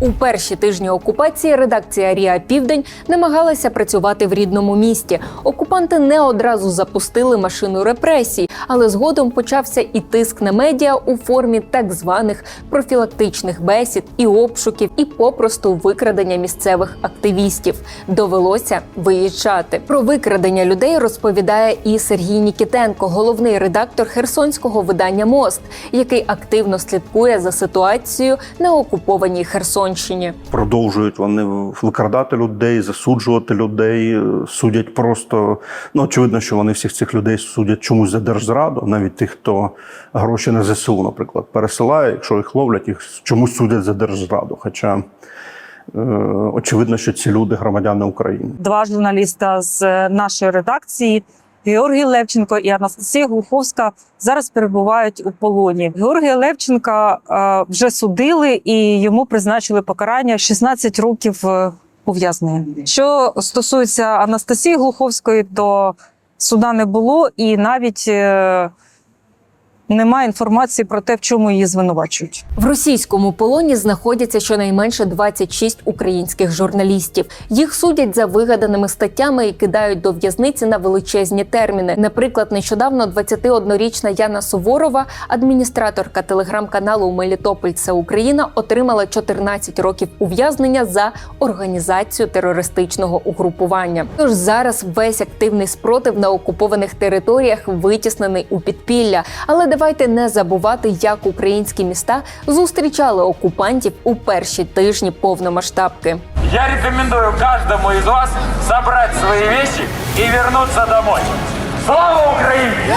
У перші тижні окупації редакція Ріа Південь намагалася працювати в рідному місті. Окупанти не одразу запустили машину репресій, але згодом почався і тиск на медіа у формі так званих профілактичних бесід і обшуків, і попросту викрадення місцевих активістів. Довелося виїжджати. Про викрадення людей розповідає і Сергій Нікітенко, головний редактор херсонського видання Мост, який активно слідкує за ситуацією на окупованій Херсонщині. Продовжують вони викрадати людей, засуджувати людей, е, судять просто. Ну, очевидно, що вони всіх цих людей судять чомусь за держзраду, навіть тих, хто гроші на ЗСУ, наприклад, пересилає, якщо їх ловлять, їх чомусь судять за держзраду. Хоча е, очевидно, що ці люди громадяни України. два журналіста з е, нашої редакції. Георгій Левченко і Анастасія Глуховська зараз перебувають у полоні. Георгія Левченка е, вже судили і йому призначили покарання 16 років е, ув'язнення. Що стосується Анастасії Глуховської, то суда не було, і навіть е, немає інформації про те, в чому її звинувачують. В російському полоні знаходяться щонайменше 26 українських журналістів. Їх судять за вигаданими статтями і кидають до в'язниці на величезні терміни. Наприклад, нещодавно 21-річна Яна Суворова, адміністраторка телеграм-каналу Мелітополь це Україна, отримала 14 років ув'язнення за організацію терористичного угрупування. Тож зараз весь активний спротив на окупованих територіях витіснений у підпілля. Але давайте не забувати, як українські міста зустрічали окупантів у перші тижні повномасштабки. Я рекомендую кожному із вас забрати свої речі і повернутися домой. Слава Украине!